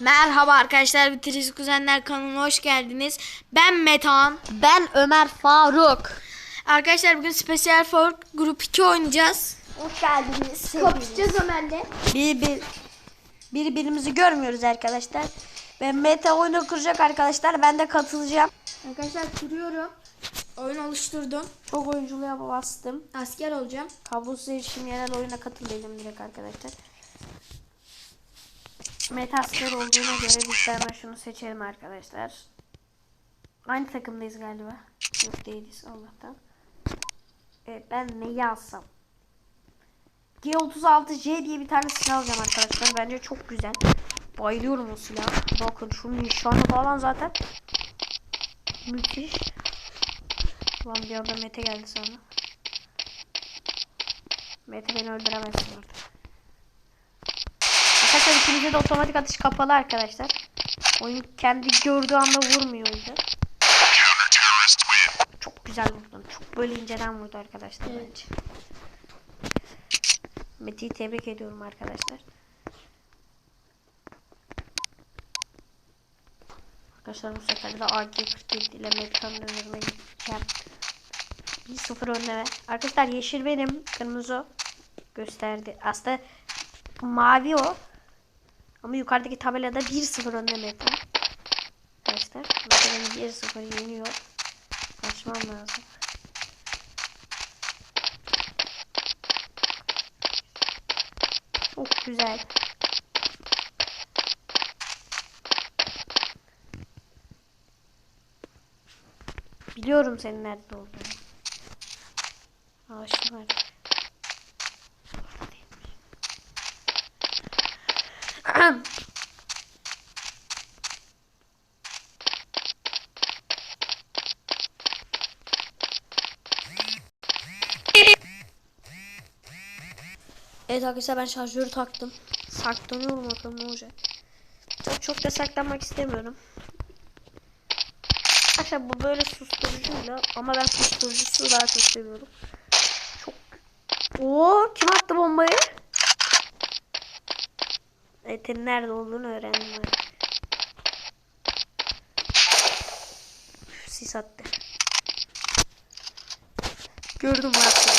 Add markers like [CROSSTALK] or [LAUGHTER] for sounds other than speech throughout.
Merhaba arkadaşlar Bitirici Kuzenler kanalına hoş geldiniz. Ben Metan. Ben Ömer Faruk. Arkadaşlar bugün Special for Grup 2 oynayacağız. Hoş geldiniz. Kapışacağız Ömer'le. Bir, bir, birbirimizi görmüyoruz arkadaşlar. Ve Meta oyunu kuracak arkadaşlar. Ben de katılacağım. Arkadaşlar kuruyorum. Oyun oluşturdum. Çok oyunculuğa bastım. Asker olacağım. Kablosuz erişim yerel oyuna katıl dedim direkt arkadaşlar. Meta asker olduğuna göre biz hemen şunu seçelim arkadaşlar. Aynı takımdayız galiba. Yok değiliz Allah'tan. Evet ben neyi alsam? G36C diye bir tane silah alacağım arkadaşlar. Bence çok güzel. Bayılıyorum o silaha. Bakın şu nişanı falan zaten. Müthiş. Lan bir anda Mete geldi sonra. Mete beni öldüremezsin artık. Arkadaşlar ikimizde de otomatik atış kapalı arkadaşlar. Oyun kendi gördüğü anda vurmuyor o yüzden. Çok güzel vurdun. Çok böyle inceden vurdu arkadaşlar Evet. bence. Mete'yi tebrik ediyorum arkadaşlar. Arkadaşlar bu sefer de AG47 ile Mete'nin önüme gideceğim. 1-0 önde ve arkadaşlar yeşil benim kırmızı gösterdi. Aslında mavi o. Ama yukarıdaki tabelada 1-0 önde Mete. Arkadaşlar Mete beni 1-0 yeniyor. Kaçmam lazım. Çok güzel. Biliyorum senin nerede olduğunu. Aa şu var. Orada değilmiş. Ahem. Evet arkadaşlar ben şarjörü taktım. Saklanıyorum bakalım ne olacak. Çok, çok da saklanmak istemiyorum. Arkadaşlar bu böyle susturucuyla ama ben susturucusu daha çok seviyorum. Çok. Oo kim attı bombayı? Etin nerede olduğunu öğrendim. Sis attı. Gördüm artık.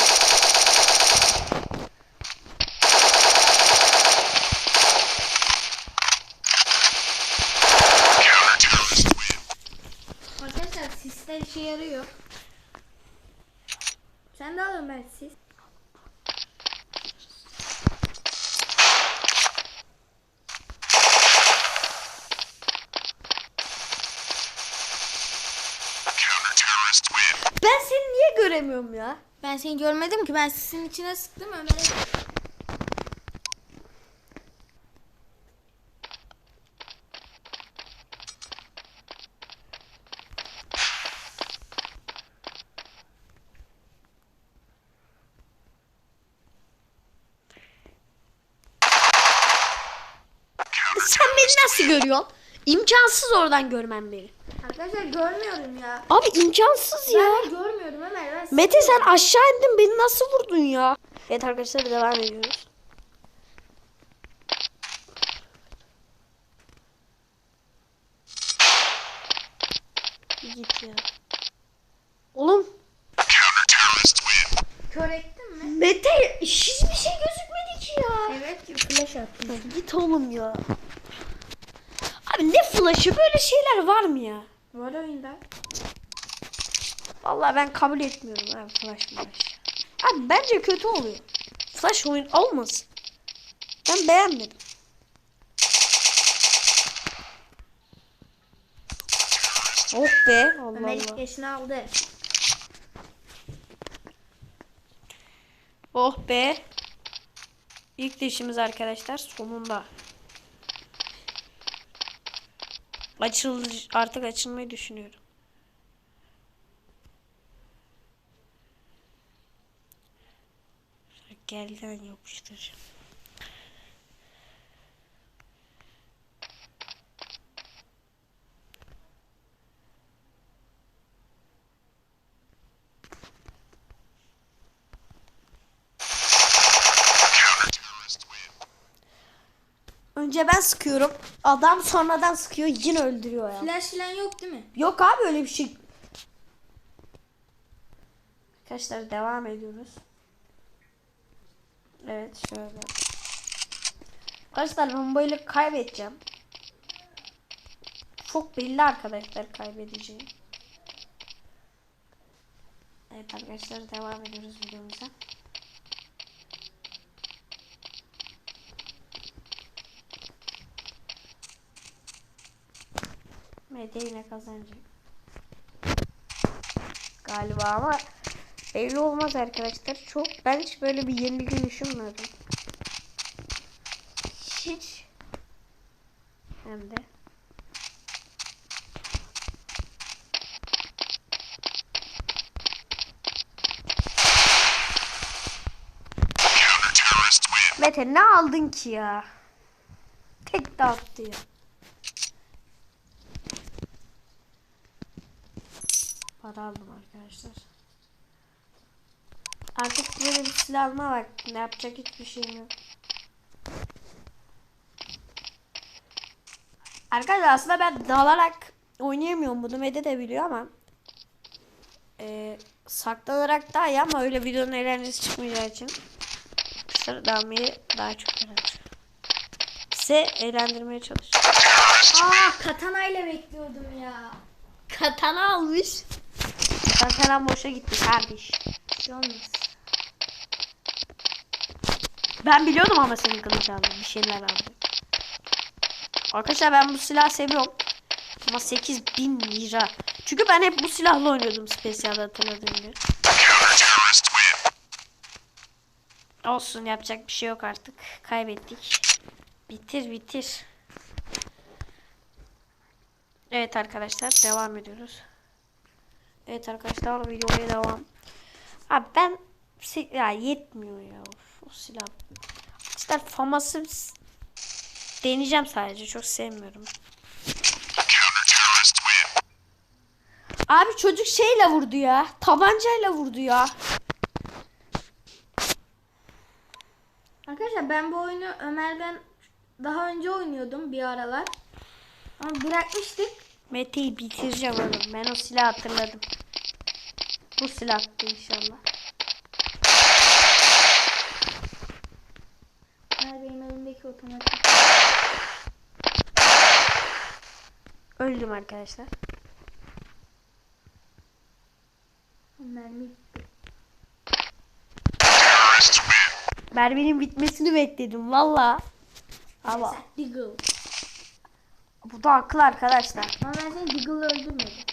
Arkadaşlar sisler işe yarıyor. Sen de al Ömer sis. Ben seni niye göremiyorum ya? Ben seni görmedim ki ben sisin içine sıktım Ömer'e. Sen beni nasıl görüyorsun? İmkansız oradan görmem beni. Arkadaşlar görmüyorum ya. Abi imkansız ya. Ben görmüyorum Ömer. Ben Mete sen aşağı indin beni nasıl vurdun ya? Evet arkadaşlar devam ediyoruz. Git ya. Oğlum kör ettin mi? Mete hiçbir şey gözükmedi ki ya. Evet flash attım. Git oğlum ya. Abi ne flash'ı böyle şeyler var mı ya? Var oyunda. Vallahi ben kabul etmiyorum abi flash flash. Abi bence kötü oluyor. Flash oyun olmasın. Ben beğenmedim. Oh be Allah Ömer ilk Allah. yaşını aldı. Oh be. İlk dişimiz arkadaşlar sonunda. Açıl artık açılmayı düşünüyorum. Gelden yapıştıracağım. Önce önce ben sıkıyorum. Adam sonradan sıkıyor yine öldürüyor ya. Flash falan yok değil mi? Yok abi öyle bir şey. Arkadaşlar devam ediyoruz. Evet şöyle. Arkadaşlar ben böyle kaybedeceğim. Çok belli arkadaşlar kaybedeceğim. Evet arkadaşlar devam ediyoruz videomuza. Mete yine kazanacak. Galiba ama belli olmaz arkadaşlar. Çok ben hiç böyle bir yenilgi düşünmüyordum. Hiç. Hem de. Mete ne aldın ki ya? Tek de attı ya. Para aldım arkadaşlar. Böyle bir silah alma vakti. Ne yapacak hiçbir şeyim yok. Arkadaşlar aslında ben dalarak oynayamıyorum bunu Mede de biliyor ama e, saklanarak daha iyi ama öyle videonun eğlencesi çıkmayacağı için kısa dalmayı daha çok öğreneceğim. Size eğlendirmeye çalışıyorum. Aa katana ile bekliyordum ya. Katana almış. Katana boşa gitti kardeş. Bir şey olmaz. Ben biliyordum ama senin kılıç. Bir şeyler aldın. Arkadaşlar ben bu silahı seviyorum. Ama 8000 lira. Çünkü ben hep bu silahla oynuyordum spesiyalde hatırladığım gibi. Olsun yapacak bir şey yok artık. Kaybettik. Bitir bitir. Evet arkadaşlar devam ediyoruz. Evet arkadaşlar videoya devam. Abi ben ya yetmiyor ya o silah. İşte faması deneyeceğim sadece çok sevmiyorum. Abi çocuk şeyle vurdu ya. Tabancayla vurdu ya. Arkadaşlar ben bu oyunu Ömer'den daha önce oynuyordum bir aralar. Ama bırakmıştık. Mete'yi bitireceğim oğlum. Ben o silahı hatırladım. Bu silahtı inşallah. Ömer benim elimdeki otomatik. Öldüm arkadaşlar. Mermi bitti. Merminin bitmesini bekledim valla. Ama Deagle. bu da akıl arkadaşlar. Ama ben seni Deagle'la öldürmedim.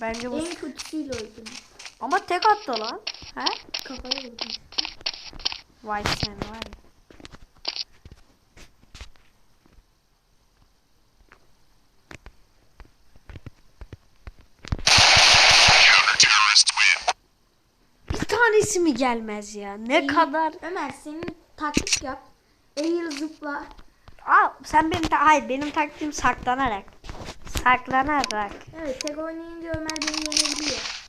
Bence bu En kötüsüyle öldürdüm. ama tek attı lan. He? Kafaya vurdum. Vay sen var ya. Mi gelmez ya? Ne kadar? Ömer senin taktik yap. Eğil zıpla. Aa, sen benim ta- hayır benim taktiğim saklanarak. Saklanarak. Evet tek oynayınca Ömer beni yenebiliyor.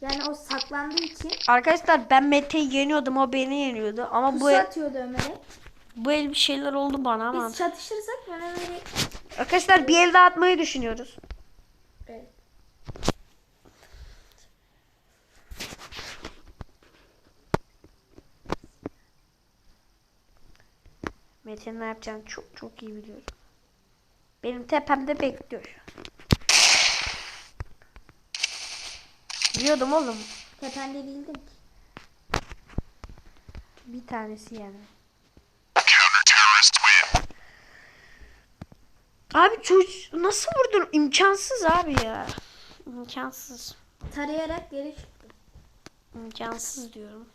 Yani o saklandığı için Arkadaşlar ben Mete'yi yeniyordum o beni yeniyordu ama bu pusu el, atıyordu Ömer'e. bu el bir şeyler oldu bana ama. Biz çatışırsak ben Ömer'i... Arkadaşlar bir el daha atmayı düşünüyoruz. Mete'nin ne yapacağını çok çok iyi biliyorum. Benim tepemde bekliyor. Biliyordum oğlum. Tepende değildim ki. Bir tanesi yani. Abi çocuk nasıl vurdun? İmkansız abi ya. İmkansız. Tarayarak geri çıktı. İmkansız diyorum.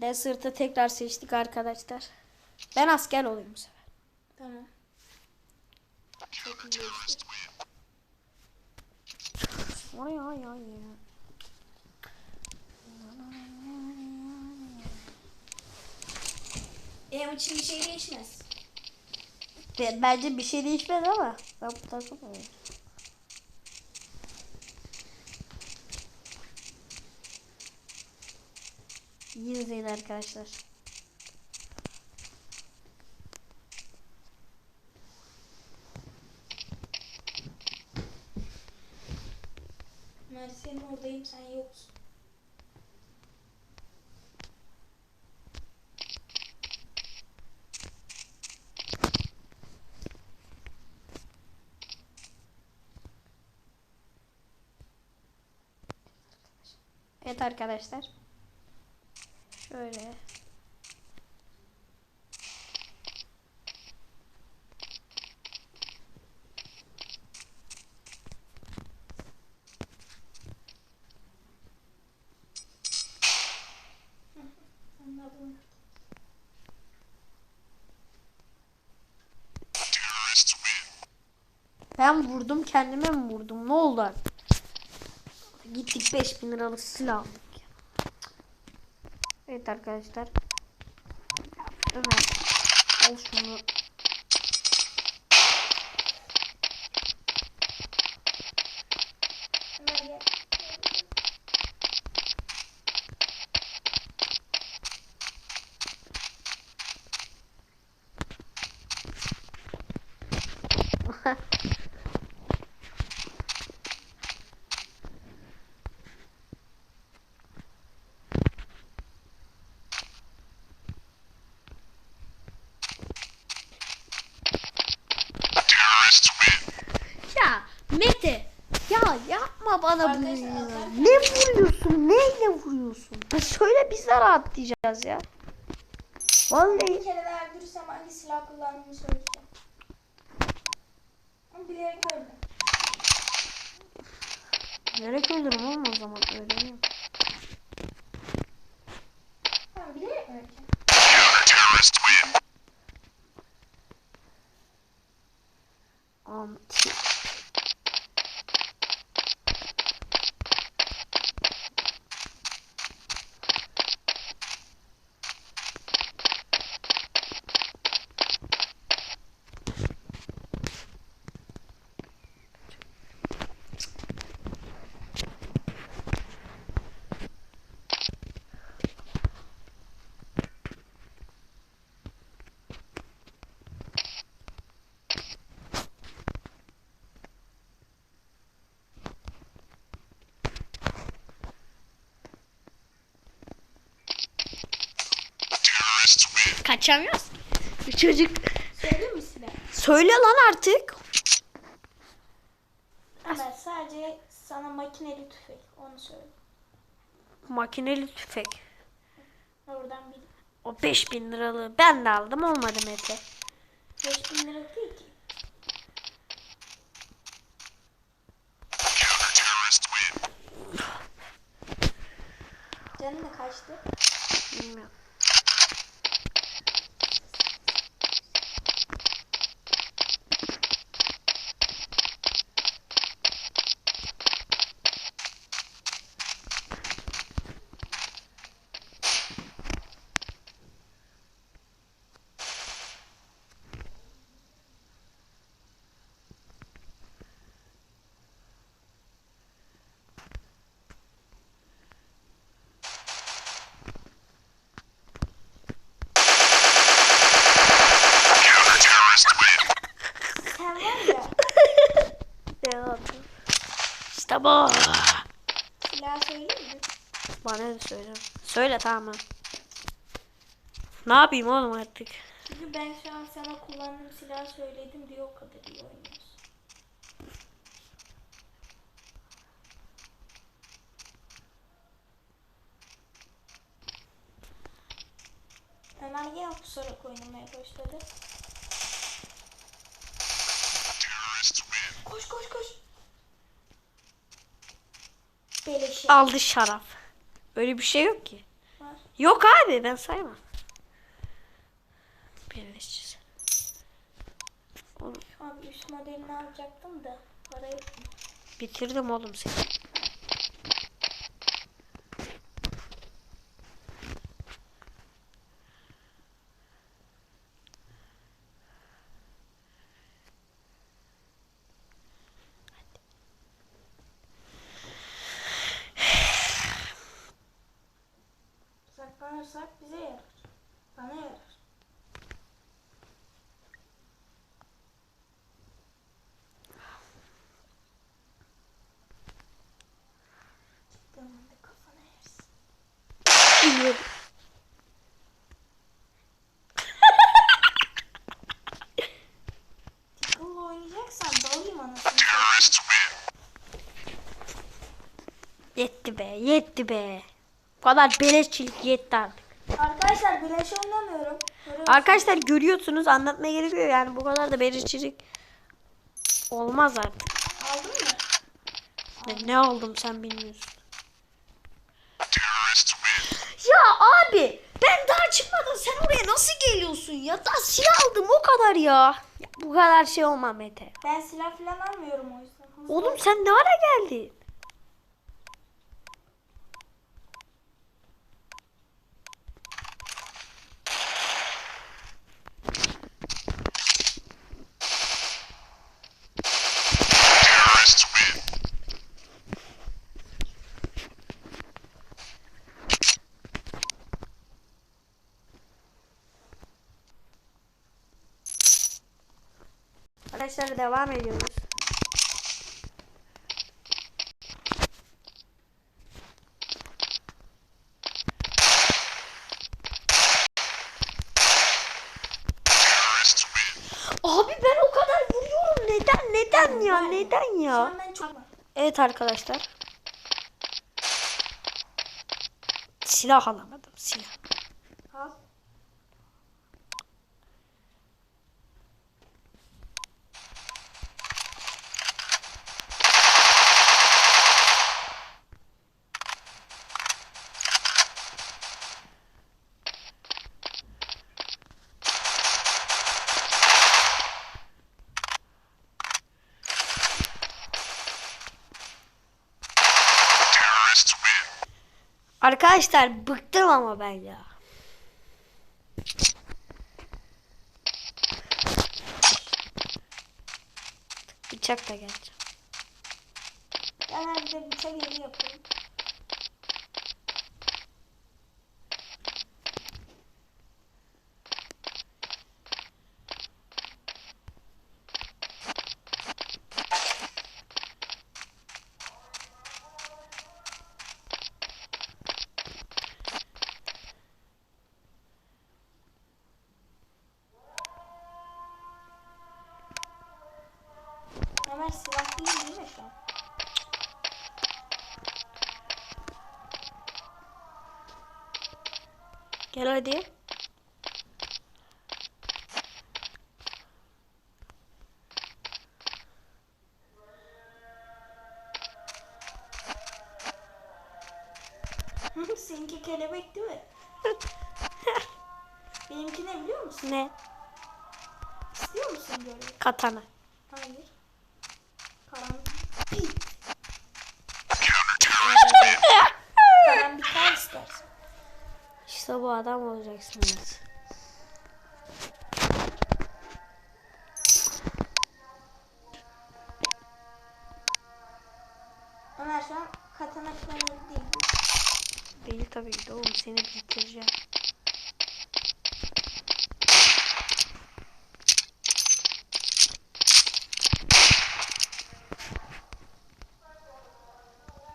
Desert'ı tekrar seçtik arkadaşlar. Ben asker olayım bu sefer. Tamam. Çok iyi geçti. Ay ay ay. Benim için bir şey değişmez. Be- Bence bir şey değişmez ama. Ben bu takım olayım. Izleyin arkadaşlar. Ben senin oradayım sen yoksun. Evet arkadaşlar. Şöyle. Ben vurdum kendime mi vurdum? Ne oldu? Gittik 5000 liralık silah aldık. Evet arkadaşlar. Ömer. Al şunu. Ömer gel. Ya Mete. Ya yapma bana atarken- Ne vuruyorsun? Neyle vuruyorsun? Ya söyle biz de rahatlayacağız ya. Bir Vallahi. kere daha öldürürsem hangi silah kullandığımı söyleyeceğim. Ama bilerek öldüm. Nereye öldürüm oğlum o zaman öğreneyim. Tamam bilerek mi öleceğim? Kaçamıyoruz. Bu çocuk. Söyleyeyim mi silah? Söyle lan artık. Ömer sadece sana makineli tüfek. Onu söyle. Makineli tüfek. Oradan bir O 5000 liralığı ben de aldım olmadı Mete. 5000 lira değil ki. Canın ne kaçtı? Bilmiyorum. Sen var ya Ne oldu? İşte bu. silah söyleyeyim mi? Bana ne söyle. Söyle tamam. Ne yapayım oğlum artık? Çünkü ben şu an sana kullandığım silahı söyledim diye o kadar iyi oynuyorsun. Ömer yine pusarak oynamaya başladı. Koş koş koş. Beleşi Aldı şarap. Öyle bir şey yok ki. var. Yok abi ben saymam. Birleşeceğiz. Oğlum an üst modelini alacaktım da para yok. bitirdim oğlum seni. Yetti be, yetti be. Bu kadar beleşçilik yetti artık. Arkadaşlar güreş oynamıyorum. Arkadaşlar görüyorsunuz anlatmaya gerekiyor yani bu kadar da beleşçilik olmaz artık. Aldın mı? Ne, ne oldum sen bilmiyorsun. Ya abi ben daha çıkmadan sen oraya nasıl geliyorsun ya? Daha silah aldım o kadar ya. ya bu kadar şey olma Mete. Ben silah falan almıyorum o yüzden. Oğlum sen ne ara geldin? Arkadaşlar devam ediyoruz. Abi ben o kadar vuruyorum. Neden? Neden ya? Neden ya? Evet arkadaşlar. Silah alamadım. Silah. Al. Arkadaşlar bıktım ama ben ya. Bıçak da gelecek. Ben de bıçak yeri yapıyorum. Ömer silah değil değil mi şu an? Gel hadi. [LAUGHS] Seninki kelebek değil mi? [LAUGHS] Benimki ne biliyor musun? Ne? İstiyor musun böyle? Katana. Tabii ki de oğlum seni bitireceğim.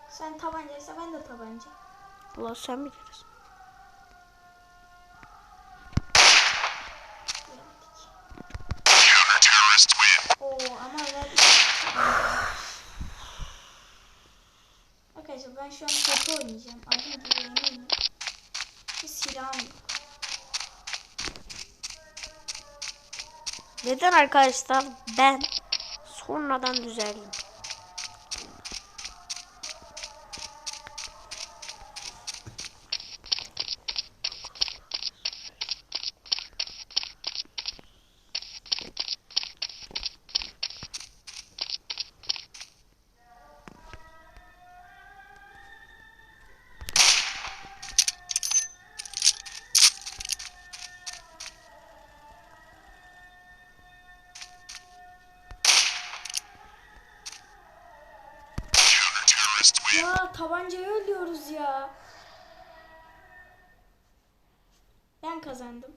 Sen tabancaysa ben de tabanca. Allah sen bilirsin. Ben şu an kötü oynayacağım. Yok. Neden arkadaşlar ben sonradan düzeldim. Ya tabancayı ölüyoruz ya. kazandım.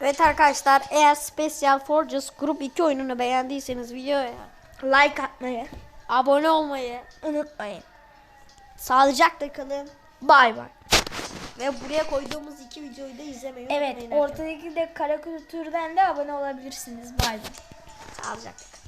Evet arkadaşlar eğer Special Forces Grup 2 oyununu beğendiyseniz videoya Like atmayı abone olmayı unutmayın. sağlıcakla kalın. Bay bay. Ve buraya koyduğumuz iki videoyu da izlemeyi Evet unutmayın. ortadaki de kara da abone olabilirsiniz. Bay bay. Sağlıcakla.